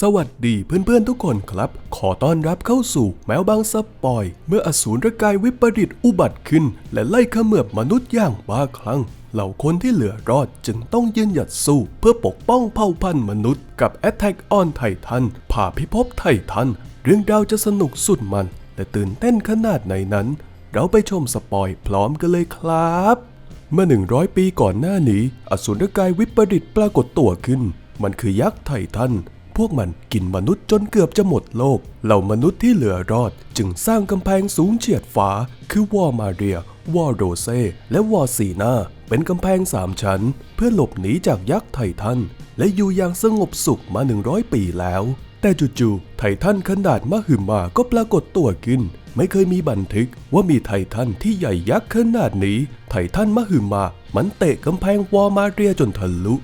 สวัสดีเพื่อนๆทุกคนครับ ขอต้อนรับเข้าสู่แมวบางสปอย เมื่ออสูรกายวิปริตอุบัติขึ้น และไล่ขมือบมนุษย์อย่างบ้าคลั่ง เหล่าคนที่เหลือรอดจึงต้องยืนหยัดสู้ เพื่อปกป้องเผ่าพันธุ์มนุษย์กับ Attack on Titan ผ่าพิภพไททัน เรื่องราวจะสนุกสุดมัน และตื่นเต้นขนาดไหนนั้น เราไปชมสปอยพร้อมกันเลยครับเมื่อ 100 ปีก่อนหน้านี้ อสูรกายวิปริตปรากฏตัวขึ้น มันคือยักษ์ไททัน พวกมันกินมนุษย์จนเกือบจะหมดโลก เหล่ามนุษย์ที่เหลือรอด จึงสร้างกำแพงสูงเฉียดฟ้า คือวอร์มาเรีย วอร์โรเซ และวอร์ซีนาเป็นกำแพงสามชั้น เพื่อหลบหนีจากยักษ์ไททัน และอยู่อย่างสงบสุขมา 100 ปีแล้ว แต่จู่ๆไททันขนาดมหึมาก็ปรากฏตัวขึ้นไม่เคยมีบันทึกว่ามีไททันที่ใหญ่ยักษ์ขนาดนี้ ไททันมหึมา มันเตะกำแพงวอร์มาเรียจนทะลุ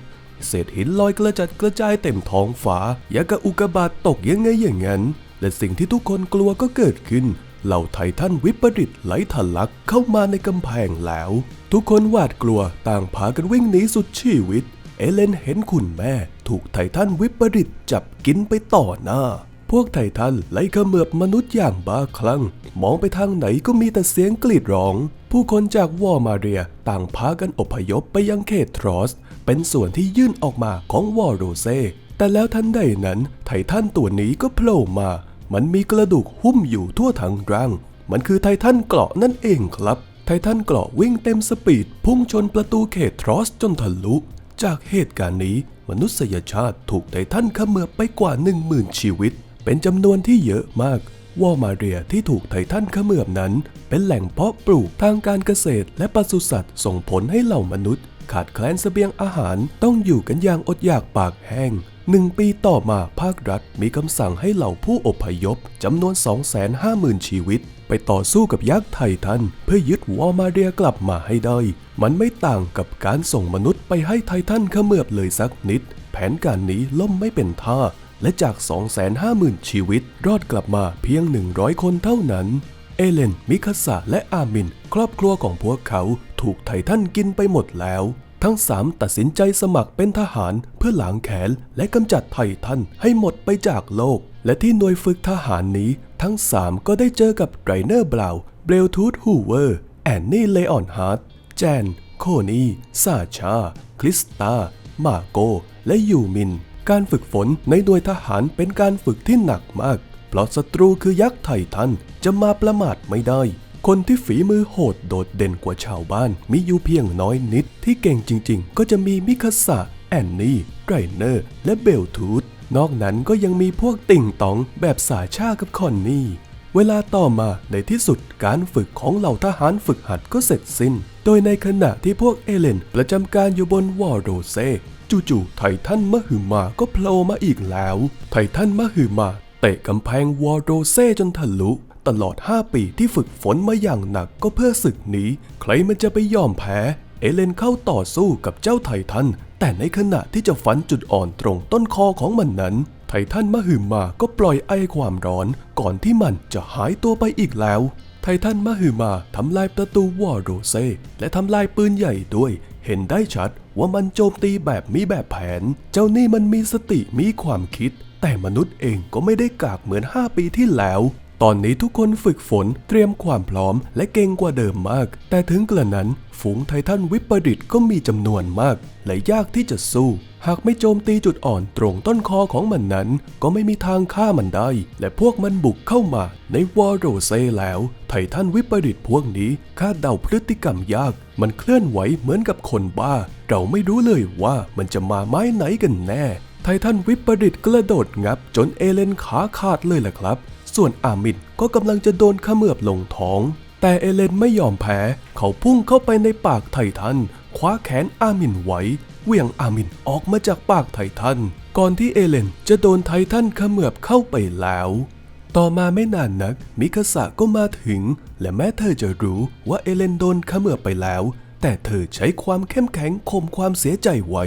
เศษหินลอยกระจัดกระจายเต็มท้องฟ้าอย่างกับอุกบาตตกยังไงอย่างนั้น และสิ่งที่ทุกคนกลัวก็เกิดขึ้น เหล่าไททันวิปริตไหลทะลักเข้ามาในกำแพงแล้ว ทุกคนหวาดกลัวต่างพากันวิ่งหนีสุดชีวิต เอเลนเห็นคุณแม่ ถูกไททันวิปริตจับกินไปต่อหน้าพวกไททันไล่เขมือบมนุษย์อย่างบ้าคลั่ง มองไปทางไหนก็มีแต่เสียงกรีดร้อง ผู้คนจากวอร์มาเรียต่างพากันอพยพไปยังเขตทรอส เป็นส่วนที่ยื่นออกมาของวอร์โรเซ แต่แล้วทันใดนั้นไททันตัวนี้ก็โผล่มา มันมีกระดูกหุ้มอยู่ทั่วทั้งร่าง มันคือไททันเกราะนั่นเองครับ ไททันเกราะวิ่งเต็มสปีด พุ่งชนประตูเขตทรอสจนทะลุ จากเหตุการณ์นี้มนุษยชาติถูกไททันขมือบไปกว่า 10,000 ชีวิต เป็นจำนวนที่เยอะมาก วอมาเรียที่ถูกไททันเขมือบนั้น เป็นแหล่งเพาะปลูกทางการเกษตรและปศุสัตว์ส่งผลให้เหล่ามนุษย์ ขาดแคลนเสบียงอาหารต้องอยู่กันอย่างอดอยากปากแห้งหนึ่งปีต่อมาภาครัฐมีคำสั่งให้เหล่าผู้อพยพจำนวน 250,000 ชีวิต ไปต่อสู้กับยักษ์ไททัน เพื่อยึดวอมาเรียกลับมาให้ได้ มันไม่ต่างกับการส่งมนุษย์ไปให้ไททันเขมือบเลยสักนิด แผนการนี้ล่มไม่เป็นท่า และจาก 250,000 ชีวิต รอดกลับมาเพียง 100 คนเท่านั้น เอเลน มิคาสะและอามิน ครอบครัวของพวกเขาถูกไททันกินไปหมดแล้ว ทั้งสามตัดสินใจสมัครเป็นทหารเพื่อหลางแค้นและกำจัดไททันให้หมดไปจากโลก และที่หน่วยฝึกทหารนี้ ทั้งสามก็ได้เจอกับไรเนอร์บราวเบลทูธฮูเวอร์ แอนนี่เลออนฮาร์ดแจน โคนีซาชา คริสตา มาโก และยูมิน การฝึกฝนในหน่วยทหารเป็นการฝึกที่หนักมาก เพราะศัตรูคือยักษ์ไททันจะมาประมาทไม่ได้ คนที่ฝีมือโหดโดดเด่นกว่าชาวบ้าน มีอยู่เพียงน้อยนิด ที่เก่งจริง ๆ ก็จะมีมิคาสะแอนนี่ไรเนอร์ และเบลทูธนอกนั้นก็ยังมีพวกติ่งตองแบบสาชากับคอนนี่ เวลาต่อมาในที่สุดการฝึกของเหล่าทหารฝึกหัดก็เสร็จสิ้น โดยในขณะที่พวกเอเลนประจำการอยู่บนวอร์โรเซจู่ๆไททันมหึมาก็โผล่มาอีกแล้ว ไททันมหึมาเตะกำแพงวอร์โรเซจนทะลุตลอด 5 ปีที่ฝึกฝนมาอย่างหนักก็เพื่อศึกนี้ ใครมันจะไปยอมแพ้ เอเลนเข้าต่อสู้กับเจ้าไททัน แต่ในขณะที่จะฟันจุดอ่อนตรงต้นคอของมันนั้น ไททันมหึมาก็ปล่อยไอความร้อนก่อนที่มันจะหายตัวไปอีกแล้ว ไททันมหึมาทำลายประตูวอร์โรเซ และทำลายปืนใหญ่ด้วย เห็นได้ชัดว่ามันโจมตีแบบมีแบบแผน เจ้านี่มันมีสติมีความคิด แต่มนุษย์เองก็ไม่ได้กากเหมือน 5 ปีที่แล้ว ตอนนี้ทุกคนฝึกฝนเตรียมความพร้อมและเก่งกว่าเดิมมาก แต่ถึงกระนั้น ฝูงไททันวิปริตก็มีจำนวนมาก และยากที่จะสู้ หากไม่โจมตีจุดอ่อนตรงต้นคอของมันนั้น ก็ไม่มีทางฆ่ามันได้ และพวกมันบุกเข้ามาในวอร์โรเซแล้ว ไททันวิปริตพวกนี้คาดเดาพฤติกรรมยาก มันเคลื่อนไหวเหมือนกับคนบ้า เราไม่รู้เลยว่ามันจะมาไม้ไหนกันแน่ ไททันวิปริตกระโดดงับจนเอเลนขาขาดเลยแหละครับ ส่วนอามินก็กำลังจะโดนขมือบลงท้อง แต่เอเลนไม่ยอมแพ้ เขาพุ่งเข้าไปในปากไททัน คว้าแขนอามินไว้เหวี่ยงอามินออกมาจากปากไททัน ก่อนที่เอเลนจะโดนไททันขมือบเข้าไปแล้ว ต่อมาไม่นานนัก มิคาสะก็มาถึง และแม้เธอจะรู้ว่าเอเลนโดนขมือบไปแล้ว แต่เธอใช้ความเข้มแข็งข่มความเสียใจไว้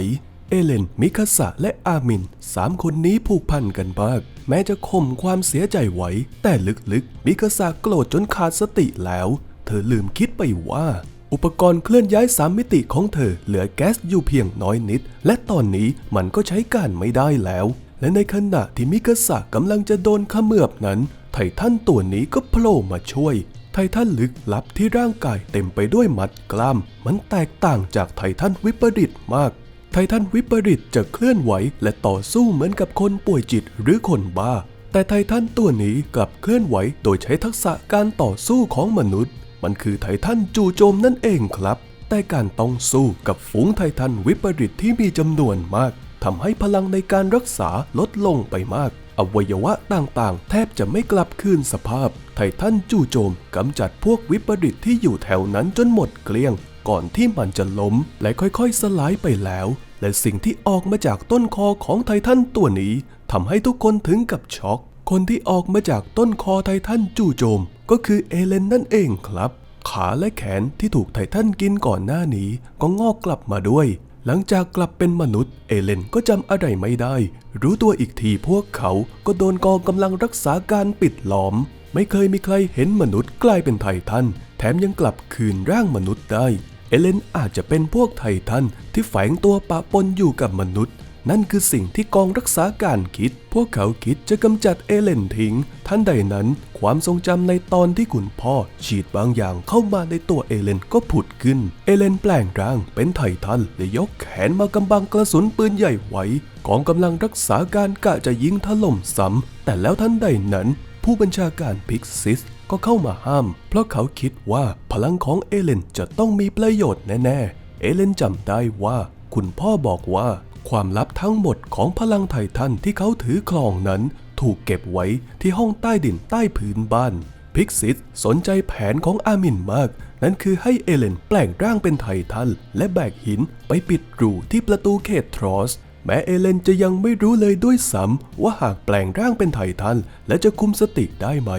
เอเลน มิคาสะและอามินสามคนนี้ผูกพันกันมาก แม้จะข่มความเสียใจไว้ แต่ลึกๆ มิคาสะโกรธจนขาดสติแล้ว เธอลืมคิดไปว่า อุปกรณ์เคลื่อนย้ายสามมิติของเธอเหลือแก๊สอยู่เพียงน้อยนิด และตอนนี้มันก็ใช้การไม่ได้แล้ว และในขณะที่มิกาสะกำลังจะโดนเขมือบนั้น ไททันตัวนี้ก็โผล่มาช่วยไททันลึกลับที่ร่างกายเต็มไปด้วยมัดกล้าม มันแตกต่างจากไททันวิปริตมาก ไททันวิปริตจะเคลื่อนไหวและต่อสู้เหมือนกับคนป่วยจิตหรือคนบ้า แต่ไททันตัวนี้กลับเคลื่อนไหวโดยใช้ทักษะการต่อสู้ของมนุษย์ มันคือไททันจู่โจมนั่นเองครับ แต่การต้องสู้กับฝูงไททันวิปริตที่มีจำนวนมากทำให้พลังในการรักษาลดลงไปมาก อวัยวะต่างๆ แทบจะไม่กลับคืนสภาพ ไททันจู่โจมกำจัดพวกวิปริตที่อยู่แถวนั้นจนหมดเกลี้ยง ก่อนที่มันจะล้มและค่อยๆสลายไปแล้ว และสิ่งที่ออกมาจากต้นคอของไททันตัวนี้ทำให้ทุกคนถึงกับช็อก คนที่ออกมาจากต้นคอไททันจู่โจม ก็คือเอเลนนั่นเองครับ ขาและแขนที่ถูกไททันกินก่อนหน้านี้ก็งอกกลับมาด้วย หลังจากกลับเป็นมนุษย์ เอเลนก็จำอะไรไม่ได้ รู้ตัวอีกทีพวกเขาก็โดนกองกำลังรักษาการปิดล้อม ไม่เคยมีใครเห็นมนุษย์กลายเป็นไททัน แถมยังกลับคืนร่างมนุษย์ได้ เอเลนอาจจะเป็นพวกไททันที่แฝงตัวปะปนอยู่กับมนุษย์ นั่นคือสิ่งที่กองรักษาการคิด พวกเขาคิดจะกำจัดเอเลนทิ้งท่านใดนั้น ความทรงจำในตอนที่คุณพ่อฉีดบางอย่างเข้ามาในตัวเอเลนก็ผุดขึ้น เอเลนแปลงร่างเป็นไททันและยกแขนมากำบังกระสุนปืนใหญ่ไว้กองกำลังรักษาการกะจะยิงถล่มซ้ำแต่แล้วท่านใดนั้น ผู้บัญชาการพิกซิสก็เข้ามาห้าม เพราะเขาคิดว่าพลังของเอเลนจะต้องมีประโยชน์แน่ๆ เอเลนจำได้ว่า คุณพ่อบอกว่า ความลับทั้งหมดของพลังไททันที่เขาถือครองนั้น ถูกเก็บไว้ที่ห้องใต้ดินใต้พื้นบ้านพิกซิสสนใจแผนของอามินมาก นั่นคือให้เอเลนแปลงร่างเป็นไททันและแบกหินไปปิดรูที่ประตูเขตทรอส แม้เอเลนจะยังไม่รู้เลยด้วยซ้ำว่าหากแปลงร่างเป็นไททันและจะคุมสติได้ไหม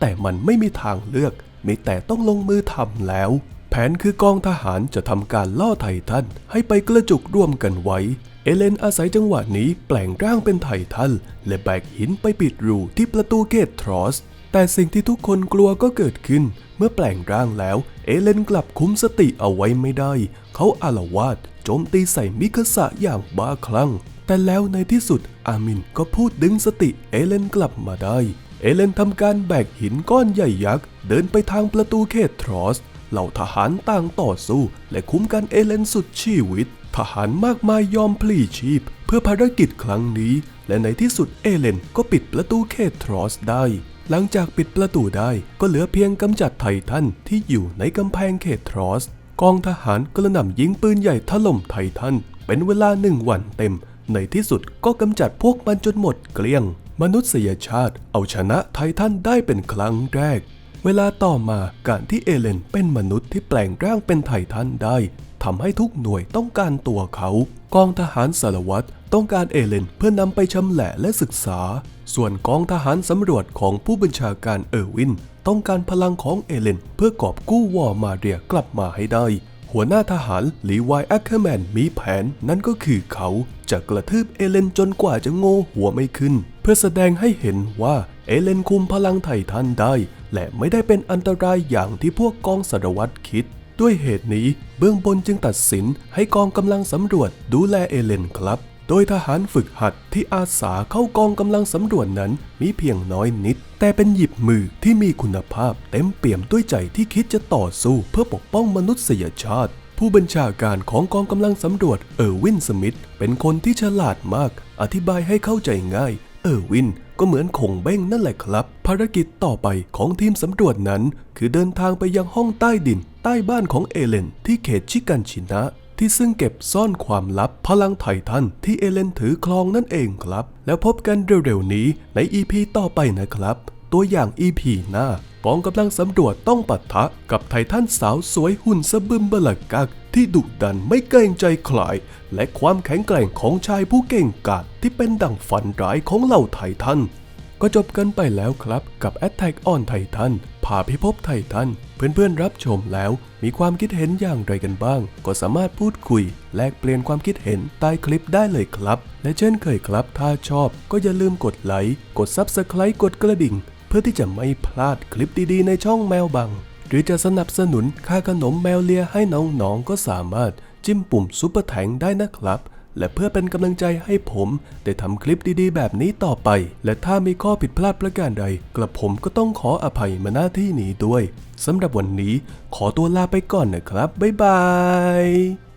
แต่มันไม่มีทางเลือก มีแต่ต้องลงมือทำแล้ว แผนคือกองทหารจะทำการล่อไททันให้ไปกระจุกร่วมกันไว้ เอเลนอาศัยจังหวะนี้แปลงร่างเป็นไททันและแบกหินไปปิดรูที่ประตูเกตทรอส แต่สิ่งที่ทุกคนกลัวก็เกิดขึ้น เมื่อแปลงร่างแล้ว เอเลนกลับคุมสติเอาไว้ไม่ได้ เขาอารวาสโจมตีใส่มิคาสะอย่างบ้าคลั่ง แต่แล้วในที่สุดอามินก็พูดดึงสติเอเลนกลับมาได้ เอเลนทำการแบกหินก้อนใหญ่ยักษ์ เดินไปทางประตูเขตทรอสเหล่าทหารต่างต่อสู้ และคุ้มกันเอเลนสุดชีวิต ทหารมากมายยอมพลีชีพ เพื่อภารกิจครั้งนี้ และในที่สุดเอเลนก็ปิดประตูเขตทรอสได้ หลังจากปิดประตูได้ก็เหลือเพียงกำจัดไททันที่อยู่ในกำแพงเขตทรอส กองทหารกระหน่ำยิงปืนใหญ่ถล่มไททันเป็นเวลาหนึ่งวันเต็ม ในที่สุดก็กำจัดพวกมันจนหมดเกลี้ยง มนุษยชาติเอาชนะไททันได้เป็นครั้งแรก เวลาต่อมาการที่เอเลนเป็นมนุษย์ที่แปลงร่างเป็นไททันได้ทำให้ทุกหน่วยต้องการตัวเขา กองทหารสารวัตรต้องการเอเลนเพื่อนำไปชำแหละและศึกษา ส่วนกองทหารสำรวจของผู้บัญชาการเออร์วิน ต้องการพลังของเอเลน เพื่อกอบกู้วอร์มาเรียกลับมาให้ได้ หัวหน้าทหารลีวายแอคเคอร์แมนมีแผนนั่นก็คือเขาจะกระทืบเอเลนจนกว่าจะโง่หัวไม่ขึ้น เพื่อแสดงให้เห็นว่าเอเลนคุมพลังไททันได้ และไม่ได้เป็นอันตรายอย่างที่พวกกองสารวัตรคิดด้วยเหตุนี้เบื้องบนจึงตัดสินให้กองกำลังสำรวจดูแลเอเลนครับ โดยทหารฝึกหัดที่อาสาเข้ากองกำลังสำรวจนั้นมีเพียงน้อยนิด แต่เป็นหยิบมือที่มีคุณภาพเต็มเปี่ยมด้วยใจที่คิดจะต่อสู้เพื่อปกป้องมนุษยชาติ ผู้บัญชาการของกองกำลังสำรวจเออร์วินสมิธเป็นคนที่ฉลาดมาก อธิบายให้เข้าใจง่าย เออร์วินก็เหมือนคงเบ้งนั่นแหละครับ ภารกิจต่อไปของทีมสำรวจนั้น คือเดินทางไปยังห้องใต้ดิน ใต้บ้านของเอเลนที่เขตชิกันชินะ ที่ซึ่งเก็บซ่อนความลับพลังไททันที่เอเลนถือครองนั่นเองครับ แล้วพบกันเร็วๆนี้ใน EP ต่อไปนะครับ ตัวอย่าง EP หน้ากองกำลังสำรวจต้องปะทะกับไททันสาวสวยหุ่นสะบึมบลักกักที่ดุดันไม่เกรงใจใครและความแข็งแกร่งของชายผู้เก่งกาจที่เป็นดั่งฝันร้ายของเหล่าไททันก็จบกันไปแล้วครับกับ Attack on Titan พาพิภพไททัน เพื่อนๆรับชมแล้วมีความคิดเห็นอย่างไรกันบ้าง ก็สามารถพูดคุย แลกเปลี่ยนความคิดเห็นใต้คลิปได้เลยครับ และเช่นเคยครับ ถ้าชอบก็อย่าลืมกดไลค์กด Subscribe กดกระดิ่ง เพื่อที่จะไม่พลาดคลิปดีๆ ในช่องแมวบัง หรือจะสนับสนุนค่าขนมแมวเลียให้น้องๆก็สามารถจิ้มปุ่มซุปเปอร์แทงได้นะครับ และเพื่อเป็นกำลังใจให้ผมได้ทำคลิปดีๆ แบบนี้ต่อไป และถ้ามีข้อผิดพลาดประการใด กระผมก็ต้องขออภัยมาหน้าที่นี้ด้วยสำหรับวันนี้ขอตัวลาไปก่อนนะครับ บ๊ายบาย